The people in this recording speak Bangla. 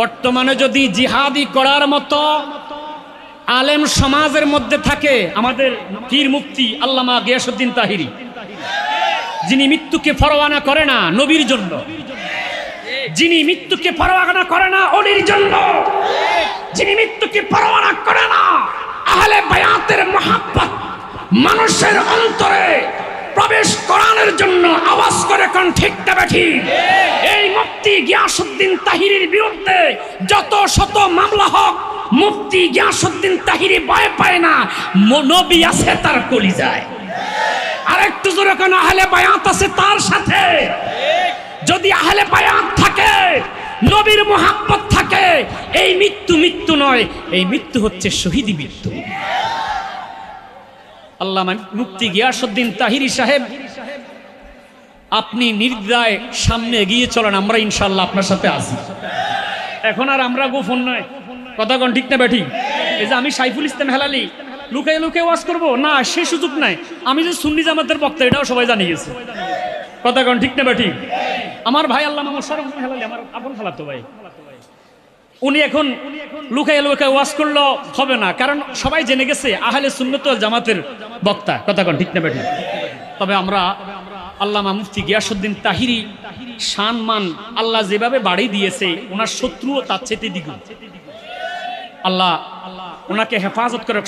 বর্তমানে যদি জিহাদি করার মতো আলেম সমাজের মধ্যে থাকে, আমাদের পীর মুক্তি আল্লামা গিয়াসুদ্দিন তাহিরি, যিনি মৃত্যুকে পরোয়ানা করে না, নবীর জন্য। যিনি মৃত্যুকে পরোয়ানা করে না, অলির জন্য। যিনি মৃত্যুকে পরোয়ানা করে না, আহলে বায়াতের মহাব্বত মানুষের অন্তরে প্রবেশ করানোর জন্য আওয়াজ করে কোন ঠিক এই মুফতি গিয়াসুদ্দিন তাহিরির বিরুদ্ধে যত শত মামলা হোক, মুফতি গিয়াসুদ্দিন তাহিরি ভয় পায় না নবী আছে তার কলি যায় আরেকটু জোরে কেন, আহলে বায়াত আছে তার সাথে। যদি আহলে বায়াত থাকে, নবীর মোহাম্মত থাকে, এই মৃত্যু মৃত্যু নয়, এই মৃত্যু হচ্ছে শহীদি মৃত্যু। আল্লাহ মুক্তি গিয়াসুদ্দিন তাহিরি সাহেব আপনি নির্দায় সামনে এগিয়ে চলেন, আমরা ইনশাল্লাহ আপনার সাথে আসি এখন আর আমরা গোপন নয়। কথা কোন ঠিক না ব্যাঠি এই যে আমি সাইফুল ইসলাম হেলালি লুকে লুকে ওয়াজ করব? না, সে সুযোগ নাই। আমি যে সুন্নি জামাতের বক্তা, এটাও সবাই জানিয়ে গেছে। কথা কোন ঠিক না ব্যাঠি আমার ভাই আল্লাহ মোশারফ হেলালি, আমার আপন খেলাতো ভাই। উনি এখন লুকাই লুকাই ওয়াজ করল, হবে না। কারণ সবাই জেনে গেছে, আহলে সুন্নত জামাতের বক্তা। কথা কোন ঠিক না ব্যাঠি তবে আমরা আল্লামা মুফতি গিয়াসুদ্দিন তাহিরি সম্মান আল্লাহ যেভাবে বাড়ি দিয়েছে, ওনার শত্রুও তার চেতে দ্বিগুণ। আল্লাহ ওনাকে হেফাজত করে